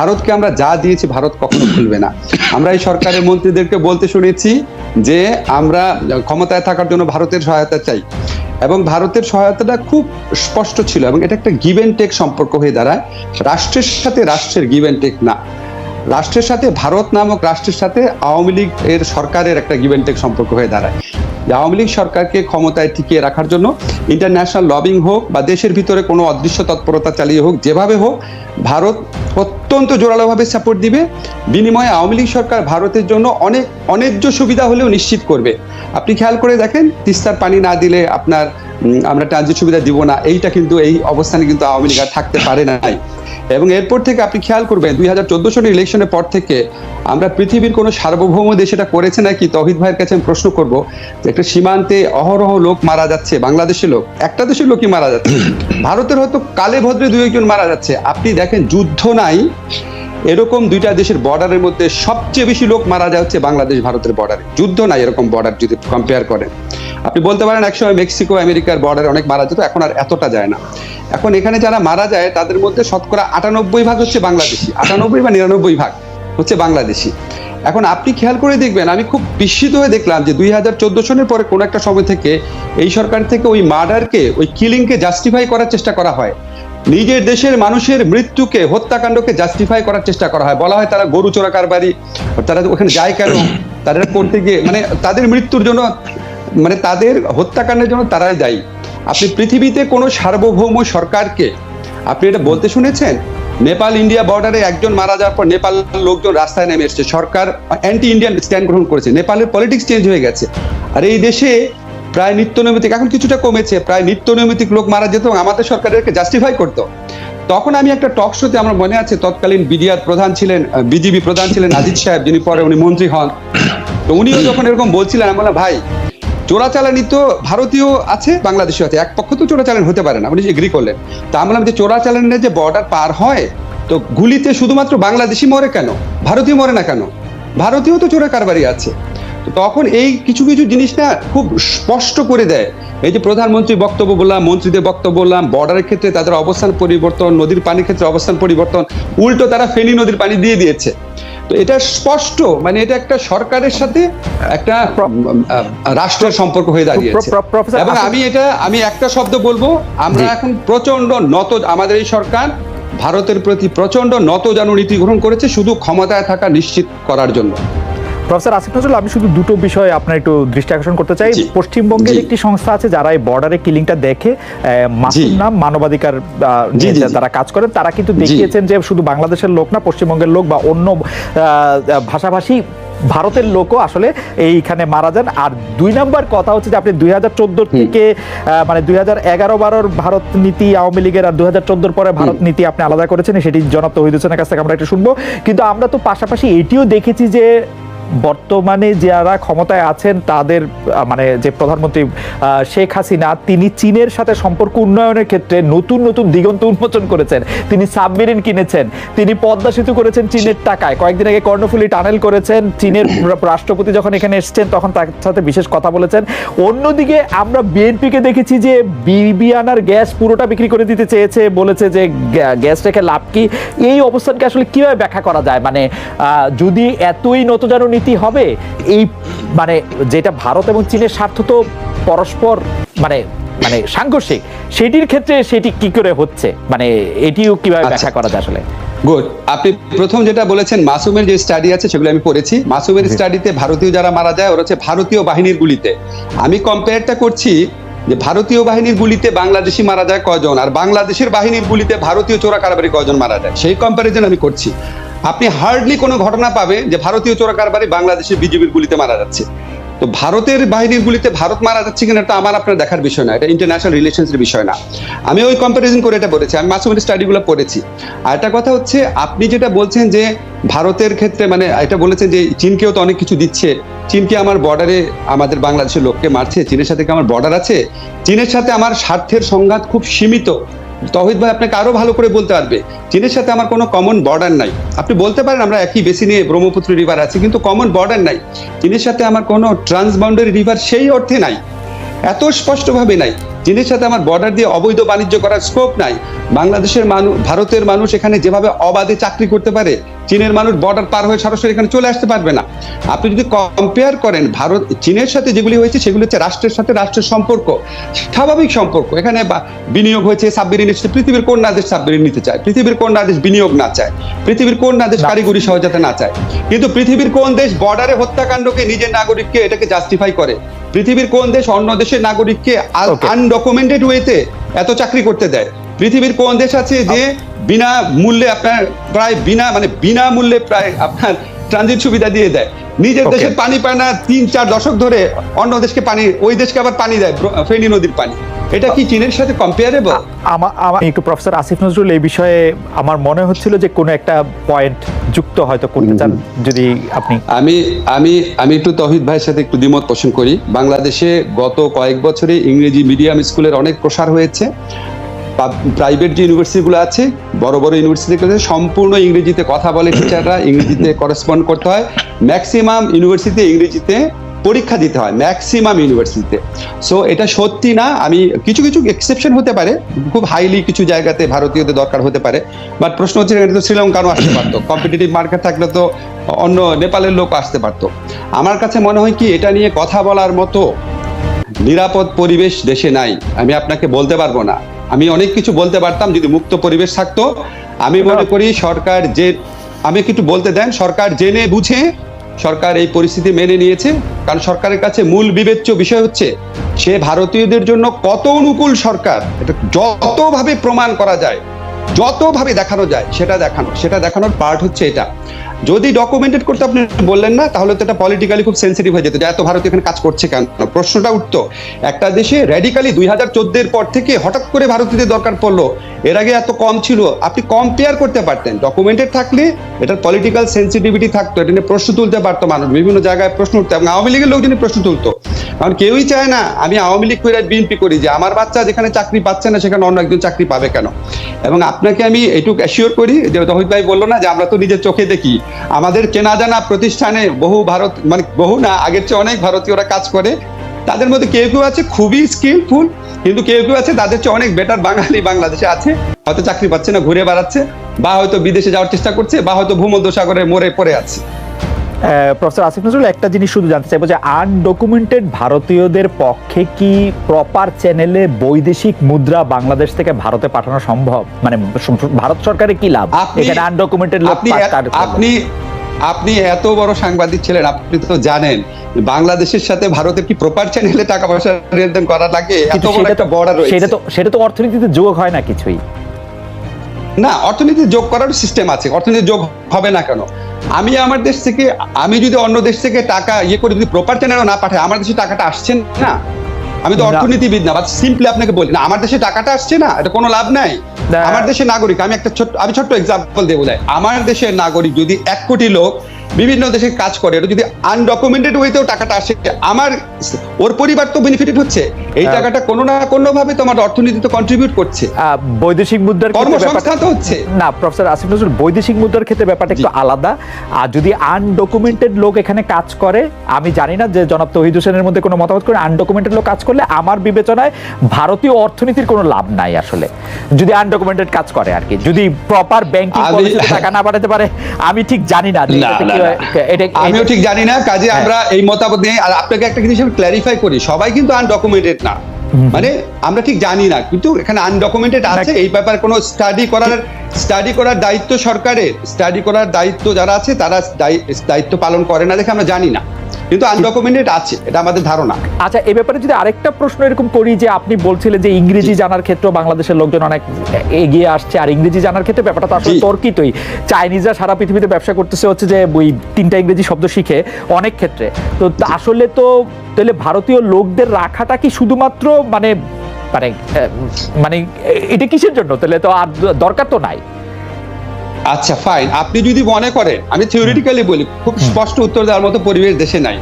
ভারতকে আমরা যা দিয়েছি, ভারত কখনো ভুলবে না। আমরা এই সরকারের মন্ত্রীদেরকে বলতে শুনেছি যে আমরা ক্ষমতায় থাকার জন্য ভারতের সহায়তা চাই। এবং ভারতের সহায়তাটা খুব স্পষ্ট ছিল এবং এটা একটা গিভ অ্যান্ড টেক সম্পর্ক হয়ে দাঁড়ায়। রাষ্ট্রের সাথে রাষ্ট্রের গিভ অ্যান্ড টেক না। রাষ্ট্রের সাথে, ভারত নামক রাষ্ট্রের সাথে আওয়ামী লীগ এর সরকারের একটা গিভ অ্যান্ড টেক সম্পর্ক হয়ে দাঁড়ায়। যে আওয়ামী লীগ সরকারকে ক্ষমতায় টিকিয়ে রাখার জন্য ইন্টারন্যাশনাল লবিং হোক বা দেশের ভিতরে কোনো অদৃশ্য তৎপরতা চালিয়ে হোক, যেভাবে হোক, ভারত অত্যন্ত জোরালোভাবে সাপোর্ট দিবে। বিনিময়ে আওয়ামী লীগ সরকার ভারতের জন্য অনেক অন্যায্য সুবিধা হলেও নিশ্চিত করবে। আপনি খেয়াল করে দেখেন, তিস্তার পানি না দিলে আপনার আমরা ট্রানজিট সুবিধা দিব না। এইটা কিন্তু, এই অবস্থানে কিন্তু আওয়ামী লীগ আর থাকতে পারে নাই। এবং এরপর থেকে আপনি খেয়াল করবেন দুই হাজার চোদ্দ সালের ইলেকশনের পর থেকে আমরা পৃথিবীর কোনো সার্বভৌম দেশ এটা করেছে নাকি? তহিদ ভাইয়ের কাছে আমি প্রশ্ন করব একটা সীমান্তে অহরহ লোক মারা যাচ্ছে, বাংলাদেশের লোক, একটা দেশের লোকই মারা যাচ্ছে। ভারতের হয়তো কালে ভদ্রে দুই একজন মারা যাচ্ছে। আপনি দেখেন যুদ্ধ নাই এরকম দুইটা দেশের বর্ডারের মধ্যে সবচেয়ে বেশি লোক মারা যাচ্ছে বাংলাদেশ, ভারতের বর্ডারে। যুদ্ধ নাই এরকম বর্ডার যদি কম্পেয়ার করেন। আপনি বলতে পারেন একসময় মেক্সিকো, আমেরিকার বর্ডারে অনেক মারা যেত, এখন আর এতটা যায় না। এখন এখানে যারা মারা যায়, তাদের মধ্যে শতকরা আটানব্বই ভাগ হচ্ছে বাংলাদেশি, আটানব্বই বা নিরানব্বই ভাগ হচ্ছে বাংলাদেশি। এখন আপনি খেয়াল করে দেখবেন, আমি খুব বিস্মিত হয়ে দেখলাম যে দুই হাজার চোদ্দ সনের পরে কোনো একটা সময় থেকে এই সরকার থেকে ওই মার্ডারকে ওই কিলিংকে জাস্টিফাই করার চেষ্টা করা হয়। নিজের দেশের মানুষের মৃত্যুকে হত্যাকাণ্ডকে জাস্টিফাই করার চেষ্টা করা হয়। বলা হয় তারা গরু চোরা কারবারি, তারা ওখানে যায় কেন? তারা করতে গিয়ে মানে তাদের মৃত্যুর জন্য মানে তাদের হত্যাকাণ্ডের জন্য তারাই দায়ী। আপনি পৃথিবীতে কোনো সার্বভৌম সরকারকে, আপনি এটা বলতে শুনেছেন? নেপাল, ইন্ডিয়া বর্ডারে একজন মারা যাওয়ার পর নেপাল লোকজন রাস্তায় নেমে এসছে। সরকার অ্যান্টি ইন্ডিয়ান স্ট্যান্ড গ্রহণ করেছে। নেপালের পলিটিক্স চেঞ্জ হয়ে গেছে। আর এই দেশে প্রায় নিত্য নৈমিতিক এখন কিছুটা কমেছে, প্রায় নিত্য নৈমিতিক লোক মারা যেত এবং আমাদের সরকারকে জাস্টিফাই করতো। তখন আমি একটা টক শোতে আমার মনে আছে, তৎকালীন বিডিআর প্রধান ছিলেন বিজিবি প্রধান ছিলেন আজিজ সাহেব, যিনি পরে উনি মন্ত্রী হন। তো উনিও যখন এরকম বলছিলেন, আমি বললাম, ভাই, চোরাচালানি তো ভারতীয় আছে বাংলাদেশও আছে, এক পক্ষ তো চোরাচালান হতে পারে না। উনি এগ্রি করলেন। তা আমি বললাম যে, চোরাচালানের যে বর্ডার পার হয়, তো গুলিতে শুধুমাত্র বাংলাদেশি মরে কেন? ভারতীয় মরে না কেন? ভারতীয় তো চোরা কারবারি আছে। তখন এই কিছু কিছু জিনিস না খুব স্পষ্ট করে দেয়। এই যে প্রধানমন্ত্রী বক্তব্য বললাম মন্ত্রীদের বক্তব্য বললাম বর্ডারের ক্ষেত্রে তাদের অবস্থান পরিবর্তন নদীর পানির ক্ষেত্রে অবস্থান পরিবর্তন উল্টো তারা ফেনী নদীর পানি দিয়ে দিয়েছে। তো এটা স্পষ্ট মানে এটা একটা সরকারের সাথে একটা রাষ্ট্রের সম্পর্ক হয়ে দাঁড়িয়েছে। এবং আমি এটা আমি একটা শব্দ বলব আমরা এখন প্রচণ্ড নত আমাদের এই সরকার ভারতের প্রতি প্রচণ্ড নত জানু নীতি গ্রহণ করেছে শুধু ক্ষমতায় থাকা নিশ্চিত করার জন্য। প্রফেসর আসিফ নজরুল আমি শুধু দুটো বিষয়ে আপনার একটু দৃষ্টি আকর্ষণ করতে চাই। পশ্চিমবঙ্গের একটি সংস্থা আছে যারা এই বর্ডারে কিলিংটা দেখে মাসুম নাম মানবাধিকার। তারা কাজ করেন তারা কিন্তু দেখিয়েছেন যে শুধু বাংলাদেশের লোক না পশ্চিমবঙ্গের লোক বা অন্য ভাষাভাষী ভারতের লোকও আসলে এইখানে মারা যান। আর দুই নাম্বার কথা হচ্ছে যে আপনি দুই হাজার চোদ্দোর থেকে মানে দুই হাজার এগারো বারোর ভারত নীতি আওয়ামী লীগের আর দুই হাজার চোদ্দোর পরে ভারত নীতি আপনি আলাদা করেছেন সেটি জনাব তহিদ হোসেনের কাছ থেকে আমরা একটু শুনব। কিন্তু আমরা তো পাশাপাশি এটিও দেখেছি যে বর্তমানে যারা ক্ষমতায় আছেন, তাদের মানে যে প্রধানমন্ত্রী শেখ হাসিনা, তিনি চীনের সাথে সম্পর্ক উন্নয়নের ক্ষেত্রে নতুন নতুন দিগন্ত উন্মোচন করেছেন। তিনি সাবমেরিন কিনেছেন। তিনি পদ্মা সেতু করেছেন চীনের টাকায়। কয়েকদিন আগে কর্ণফুলি টানেল করেছেন। চীনের রাষ্ট্রপতি যখন এখানে এসেছেন, তখন তার সাথে বিশেষ কথা বলেছেন। অন্যদিকে আমরা বিএনপিকে দেখেছি যে বিবিআনার গ্যাস পুরোটা বিক্রি করে দিতে চেয়েছে, বলেছে যে গ্যাস রেখে লাভ কি? এই অবস্থানকে আসলে কীভাবে ব্যাখ্যা করা যায়? মানে যদি এতই নতজানু নীতি হবে? এই মানে যেটা ভারত এবং চীনের স্বার্থ তো পরস্পর মানে মানে সাংঘর্ষিক সেটির ক্ষেত্রে সেটি কি করে হচ্ছে? মানে এটিও কীভাবে আচ্ছা। ব্যাখ্যা করা যায় আসলে? গুড। আপনি প্রথম যেটা বলেছেন মাসুমের যে স্টাডি আছে সেগুলো আমি পড়েছি। মাসুমের স্টাডিতে ভারতীয় যারা মারা যায় ওরা হচ্ছে ভারতীয় বাহিনীর গুলিতে। আমি কম্পেয়ারটা করছি যে ভারতীয় বাহিনীর গুলিতে বাংলাদেশি মারা যায় কজন আর বাংলাদেশের বাহিনীর গুলিতে ভারতীয় চোরা কারবারি কজন মারা যায়? সেই কম্প্যারিজন আমি করছি। আপনি হার্ডলি কোনো ঘটনা পাবেন যে ভারতীয় চোরা কারবারি বাংলাদেশের বিজেপির গুলিতে মারা যাচ্ছে। তো ভারতের বাহিনীর গুলিতে ভারত মারা যাচ্ছে কিনা এটা আমার আপনার দেখার বিষয় না, এটা ইন্টারন্যাশনাল রিলেশনসের বিষয় না। আমি ওই কম্পারিজন করে এটা বলেছি, আমি মাসুমের স্টাডিগুলো পড়েছি। আর একটা কথা হচ্ছে, আপনি যেটা বলছেন যে ভারতের ক্ষেত্রে মানে এটা বলেছেন যে চীনকেও তো অনেক কিছু দিচ্ছে চীনকে আমার বর্ডারে আমাদের বাংলাদেশের লোককে মারছে? চীনের সাথে কি আমার বর্ডার আছে? চীনের সাথে আমার স্বার্থের সংঘাত খুব সীমিত। তহিদ ভাই আপনাকে আরও ভালো করে বলতে পারবে, চীনের সাথে আমার কোনো কমন বর্ডার নাই। আপনি বলতে পারেন আমরা একই বেশি নিয়ে ব্রহ্মপুত্র রিভার আছে, কিন্তু কমন বর্ডার নাই। চীনের সাথে আমার কোনো ট্রান্সবাউন্ডারি রিভার সেই অর্থে নাই। এত স্পষ্টভাবে নাই। চীনের সাথে আমার বর্ডার দিয়ে অবৈধ বাণিজ্য করার স্কোপ নাই। বাংলাদেশের মানুষ ভারতের মানুষ এখানে যেভাবে অবাধে চাকরি করতে পারে চীনের মানুষ বর্ডার পার হয়ে সরাসরি এখানে চলে আসতে পারবে না। আপনি যদি কম্পেয়ার করেন ভারত চীনের সাথে যেগুলি হয়েছে সেগুলি হচ্ছে রাষ্ট্রের সাথে রাষ্ট্রের সম্পর্ক স্বাভাবিক সম্পর্ক। এখানে বিনিয়োগ হয়েছে সাবমেরিন এসেছে পৃথিবীর কোন দেশ সাবমেরিন নিতে চায়? পৃথিবীর কোন দেশ বিনিয়োগ না চায়? পৃথিবীর কোন দেশ কারিগরি সহায়তা না চায়? কিন্তু পৃথিবীর কোন দেশ বর্ডারে হত্যাকাণ্ডকে নিজের নাগরিককে এটাকে জাস্টিফাই করে? পৃথিবীর কোন দেশ অন্য দেশের নাগরিককে. আনডকুমেন্টেড ওয়েতে এত চাকরি করতে দেয়? পৃথিবীর কোন দেশ আছে যে বিনা মূল্যে আপনার প্রায় বিনা মানে বিনা মূল্যে প্রায় আপনার ট্রানজিট সুবিধা দিয়ে দেয়। নিজের. দেশের পানি পায় না তিন চার দশক ধরে অন্য দেশকে পানি ওই দেশকে আবার পানি দেয় ফেনী নদীর পানি। এটা কি চীনের সাথে কম্পেয়ারেবল আমার আমার একটু প্রফেসর আসিফ নজরুল এই বিষয়ে আমার মনে হচ্ছিল যে কোনো একটা পয়েন্ট যুক্ত হয়তো করতে চান যদি আপনি আমি আমি আমি একটু তহিদ ভাইয়ের সাথে একটু দ্বিমত পোষণ করি। বাংলাদেশে গত কয়েক বছরে ইংরেজি মিডিয়াম স্কুলের অনেক প্রসার হয়েছে। প্রাইভেট যে ইউনিভার্সিটিগুলো আছে, বড় বড় ইউনিভার্সিটিগুলোতে সম্পূর্ণ ইংরেজিতে কথা বলে টিচাররা ইংরেজিতে করেসপন্ড করতে হয়। ম্যাক্সিমাম ইউনিভার্সিটিতে ইংরেজিতে পরীক্ষা দিতে হয় ম্যাক্সিমাম ইউনিভার্সিটিতে সো এটা সত্যি না, আমি কিছু কিছু এক্সেপশন হতে পারে, খুব হাইলি কিছু জায়গাতে ভারতীয়দের দরকার হতে পারে। বাট প্রশ্ন হচ্ছে এটা তো শ্রীলঙ্কারও আসতে পারতো কম্পিটিটিভ মার্কেট থাকলে তো অন্য নেপালের লোক আসতে পারতো। আমার কাছে মনে হয় কি, এটা নিয়ে কথা বলার মতো নিরাপদ পরিবেশ দেশে নাই, আমি আপনাকে বলতে পারব না। আমি অনেক কিছু বলতে পারতাম যদি মুক্ত পরিবেশ থাকতো। আমি মনে করি সরকার যে আমি একটু বলতে দেন সরকার জেনে বুঝে সরকার এই পরিস্থিতি মেনে নিয়েছে কারণ সরকারের কাছে মূল বিবেচ্য বিষয় হচ্ছে সে ভারতীয়দের জন্য কত অনুকূল সরকার এটা যতভাবে প্রমাণ করা যায় যতভাবে দেখানো যায় সেটা দেখানো সেটা দেখানোর পার্ট হচ্ছে এটা। যদি ডকুমেন্টেড করতে আপনি বললেন না, তাহলে তো এটা পলিটিক্যালি খুব সেন্সিটিভ হয়ে যেত যে এত ভারত এখানে কাজ করছে কেন? প্রশ্নটা উঠতো একটা দেশে র্যাডিক্যালি দুই হাজার চোদ্দের পর থেকে হঠাৎ করে ভারতীয়দের দরকার পড়ল। এর আগে এত কম ছিল, আপনি কম্পেয়ার করতে পারতেন। ডকুমেন্টেড থাকলে এটার পলিটিক্যাল সেন্সিটিভিটি থাকতো, এটা নিয়ে প্রশ্ন তুলতে পারতো মানুষ, বিভিন্ন জায়গায় প্রশ্ন উঠতো এবং আওয়ামী লীগের লোকজনই প্রশ্ন তুলতো। কারণ কেউই চায় না, আমি আওয়ামী লীগ করে বিএনপি করি যে আমার বাচ্চা যেখানে চাকরি পাচ্ছে না, সেখানে অন্য একজন চাকরি পাবে কেন? এবং আপনাকে আমি এটুক অ্যাসিওর করি যে তহিদ ভাই বলল না যে আমরা তো নিজের চোখে দেখি। আমাদের চেনা জানা প্রতিষ্ঠানে বহু ভারত মানে বহু না, আগের চেয়ে অনেক ভারতীয়রা কাজ করে। তাদের মধ্যে কেউ কেউ আছে খুবই স্কিলফুল কিন্তু কেউ কেউ আছে তাদের চেয়ে অনেক বেটার বাঙালি বাংলাদেশে আছে। হয়তো চাকরি পাচ্ছে না, ঘুরে বেড়াচ্ছে, বা হয়তো বিদেশে যাওয়ার চেষ্টা করছে, বা হয়তো ভূমধ্যসাগরে মরে পড়ে আছে। প্রফেসর আসিফ নজরুল একটা জিনিস শুধু জানতে চাইব যে আনডকুমেন্টেড ভারতীয়দের পক্ষে কি প্রপার চ্যানেলে বৈদেশিক মুদ্রা বাংলাদেশ থেকে ভারতে পাঠানো সম্ভব? মানে ভারত সরকারের কি লাভ? এখানে আনডকুমেন্টেড লোক আপনি আপনি এত বড় সাংবাদিক ছিলেন আপনি তো জানেন বাংলাদেশের সাথে ভারতের কি প্রপার চ্যানেলে টাকা পয়সা লেনদেন করা লাগে? এত বড় একটা বর্ডার রয়েছে। সেটা তো সেটা তো অর্থনীতিতে যোগ হয় না কিছুই। না অর্থনীতি যোগ করার সিস্টেম আছে অর্থনীতি যোগ হবে না কেন? আমি আমার দেশ থেকে আমি যদি অন্য দেশ থেকে টাকা ইয়ে করে যদি প্রপার চ্যানেল না পাঠাই আমার দেশে টাকাটা আসছে না? আমি তো অর্থনীতিবিদ না সিম্পলি আপনাকে বলি না আমার দেশে টাকাটা আসছে না এটা কোনো লাভ নাই। আমার দেশের নাগরিক আমি একটা ছোট্ট আমি ছোট্ট এক্সাম্পল দেবো আমার দেশের নাগরিক যদি এক কোটি লোক বিভিন্ন দেশে কাজ করে এটা যদি আনডকুমেন্টেড ওয়েতেও টাকাটা আসে আমার ওর পরিবার তো বেনিফিটেড হচ্ছে এই হ্যাঁ। টাকাটা কোনো না কোনো ভাবে তোমার অর্থনীতিতে কন্ট্রিবিউট করছে। বৈদেশিক মুদ্রার কর্মসংস্থান তো হচ্ছে। না প্রফেসর আসিফ নজরুল বৈদেশিক মুদ্রার ক্ষেত্রে ব্যাপারটা একটু আলাদা। আর যদি আনডকুমেন্টেড লোক এখানে কাজ করে আমি জানি না যে জনাব তহিদ হোসেনের মধ্যে কোনো মতামত করে আনডকুমেন্টেড লোক কাজ করলে আমার বিবেচনায় ভারতীয় অর্থনীতির কোনো লাভ নাই আসলে। যদি আনডকুমেন্টেড কাজ করে আর কি যদি প্রপার ব্যাংকিং পলিসিতে টাকা না পাঠাতে পারে আমি ঠিক জানি না এটা- আমিও ঠিক জানি না কাজে হ্যাঁ। আমরা এই মতামত নিয়ে আর আপনাকে একটা জিনিস আমি ক্ল্যারিফাই করি সবাই কিন্তু আনডকুমেন্টেড না। মানে আমরা ঠিক জানি না কিন্তু এখানে আনডকুমেন্টেড আছে এই ব্যাপার কোনো স্টাডি করার স্টাডি করার দায়িত্ব সরকারের স্টাডি করার দায়িত্ব যারা আছে তারা দায়ি- দায়িত্ব পালন করে না দেখে আমরা জানি না। কিন্তু আনডকুমেন্টেড আছে এটা আমাদের ধারণা। আচ্ছা এ ব্যাপারে যদি আরেকটা প্রশ্ন এরকম করি যে আপনি বলছিলেন যে ইংরেজি জানার ক্ষেত্রেও বাংলাদেশের লোকজন অনেক এগিয়ে আসছে আর ইংরেজি জানার ক্ষেত্রে ব্যাপারটা তো আসলে তর্কিতই। চাইনিজরা সারা পৃথিবীতে ব্যবসা করতেছে হচ্ছে যে ওই তিনটা ইংরেজি শব্দ শিখে অনেক ক্ষেত্রে। তো আসলে তো তাহলে ভারতীয় লোকদের রাখাটা কি শুধুমাত্র মানে মানে মানে এটা কিসের জন্য? তাহলে তো আর দরকার তো নাই। আচ্ছা ফাইন আপনি যদি মনে করেন আমি থিওরিটিক্যালি বলি খুব স্পষ্ট উত্তর দেওয়ার মতো পরিবেশ দেশে নাই।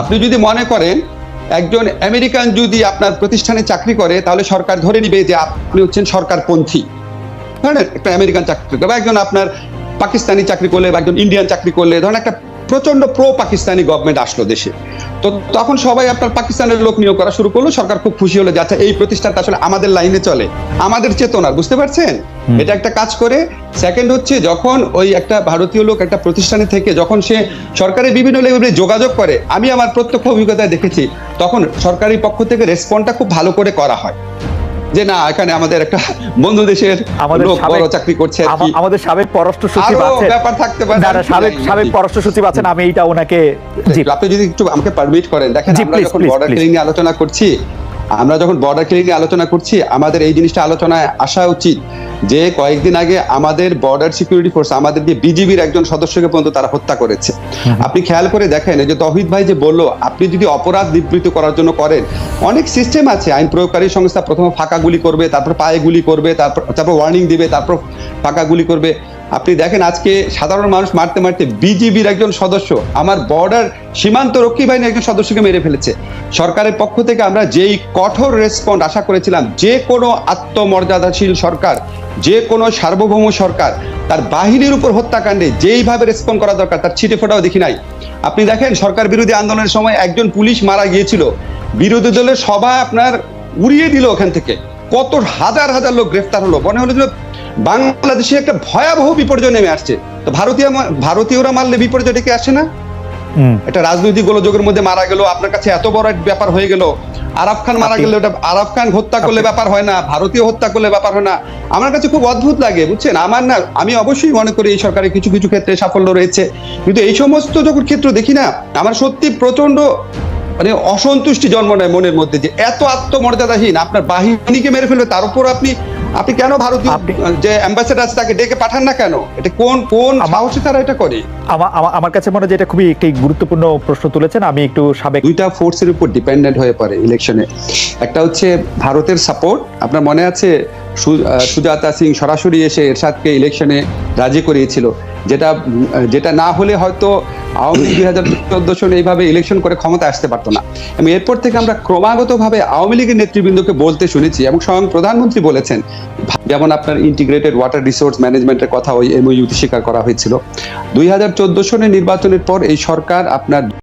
আপনি যদি মনে করেন একজন আমেরিকান যদি আপনার প্রতিষ্ঠানে চাকরি করে তাহলে সরকার ধরে নিবে যে আপনি হচ্ছেন সরকারপন্থী। ধরেন একটা আমেরিকান চাকরি করে বা একজন আপনার পাকিস্তানি চাকরি করলে বা একজন ইন্ডিয়ান চাকরি করলে ধরেন একটা প্রচণ্ড প্রো পাকিস্তানি গভর্নমেন্ট আসলো দেশে। তো তখন সবাই আপনার পাকিস্তানের লোক নিয়োগ করা শুরু করল সরকার খুব খুশি হলো যে আচ্ছা এই প্রতিষ্ঠানটা আসলে আমাদের লাইনে চলে। আমাদের চেতনার বুঝতে পারছেন? এটা একটা কাজ করে। সেকেন্ড হচ্ছে যখন ওই একটা ভারতীয় লোক একটা প্রতিষ্ঠানে থেকে যখন সে সরকারের বিভিন্ন লেভেলে যোগাযোগ করে আমি আমার প্রত্যক্ষ অভিজ্ঞতায় দেখেছি তখন সরকারি পক্ষ থেকে রেসপন্সটা খুব ভালো করে করা হয়। যে না এখানে আমাদের একটা বন্ধু দেশের আমাদের বড় চাকরি করছে আমাদের সাবেক পররাষ্ট্র সচিব আছেন ব্যাপার থাকতে পারে না, সাবেক সাবেক। পররাষ্ট্র সচিব আছেন আমি এইটা ওনাকে জি আপনি যদি একটু আমাকে পারমিট করেন দেখেন আমরা যখন বর্ডার. নিয়ে আলোচনা করছি আমরা যখন বর্ডার কিলিং নিয়ে আলোচনা করছি আমাদের এই জিনিসটা আলোচনায় আসা উচিত যে কয়েকদিন আগে আমাদের বর্ডার সিকিউরিটি ফোর্স আমাদের যে বিজিবির একজন সদস্যকে পর্যন্ত তারা হত্যা করেছে। আপনি খেয়াল করে দেখেন এই যে তহিদ ভাই যে বলল আপনি যদি অপরাধ নিবৃত্ত করার জন্য করেন অনেক সিস্টেম আছে আইন প্রয়োগকারী সংস্থা প্রথমে ফাঁকা গুলি করবে তারপর পায়ে গুলি করবে তারপর তারপর ওয়ার্নিং দিবে তারপর ফাঁকা গুলি করবে। আপনি দেখেন আজকে সাধারণ মানুষ মারতে মারতে বিজিবির একজন সদস্য, আমার বর্ডার সীমান্ত রক্ষী বাহিনীর একজন সদস্যকে মেরে ফেলেছে। সরকারের পক্ষ থেকে আমরা যেই কঠোর রেসপন্ড আশা করেছিলাম, যে কোনো আত্মমর্যাদাশীল সরকার, যে কোনো সার্বভৌম সরকার, তার বাহিনীর উপর হত্যাকাণ্ডে যেইভাবে রেসপন্ড করা দরকার, তার ছিটে ফোটাও দেখি নাই। আপনি দেখেন সরকার বিরোধী আন্দোলনের সময় একজন পুলিশ মারা গিয়েছিল, বিরোধী দলের সভা আপনার উড়িয়ে দিল ওখান থেকে। কত হাজার হাজার লোক গ্রেফতার হলো, মনে হলো বাংলাদেশে একটা ভয়াবহ বিপর্যয় নেমে আসছে। তো ভারতীয় ভারতীয়রা মারলে বিপর্যয় ডেকে আসে না। একটা রাজনৈতিক গোলযোগের মধ্যে মারা গেল আপনার কাছে এত বড় একটা ব্যাপার হয়ে গেল। আরাফ খান মারা গেলে ওটা আরাফ খান হত্যা করলে ব্যাপার হয় না ভারতীয় হত্যা করলে ব্যাপার হয় না। আমার কাছে খুব অদ্ভুত লাগে বুঝছেন? আমার না আমি অবশ্যই মনে করি এই সরকারের কিছু কিছু ক্ষেত্রে সাফল্য রয়েছে। কিন্তু এই সমস্ত যখন ক্ষেত্র দেখি না আমার সত্যি প্রচণ্ড মানে অসন্তুষ্টি জন্ম নেয় মনের মধ্যে যে এত আত্মমর্যাদাহীন আপনার বাহিনীকে মেরে ফেলবে তার উপর আপনি আপনি কেন ভারতীয় যে অ্যাম্বাসেডার তাকে ডেকে পাঠান না কেন? এটা কোন কোন সাহসে তারা এটা করে? আমার কাছে মনে হয় এটা খুবই একটি গুরুত্বপূর্ণ প্রশ্ন তুলেছেন। আমি একটু সাবেক দুইটা ফোর্সের উপর ডিপেন্ডেন্ট হয়ে পড়ে ইলেকশনে একটা হচ্ছে ভারতের সাপোর্ট আপনার মনে আছে সুজাতা সিং সরাসরি এসে এরশাদকে ইলেকশনে রাজি করিয়েছিল। যেটা যেটা না হলে হয়তো আওয়ামী লীগ দুই হাজার চোদ্দ সালে এইভাবে ইলেকশন করে ক্ষমতা আসতে পারতো না। এবং এরপর থেকে আমরা ক্রমাগতভাবে আওয়ামী লীগের নেতৃবৃন্দকে বলতে শুনেছি এবং স্বয়ং প্রধানমন্ত্রী বলেছেন, যেমন আপনার ইন্টিগ্রেটেড ওয়াটার রিসোর্স ম্যানেজমেন্টের কথা ওই এমওইউতে স্বীকার করা হয়েছিল। দুই হাজার চোদ্দ সনের নির্বাচনের পর এই সরকার আপনার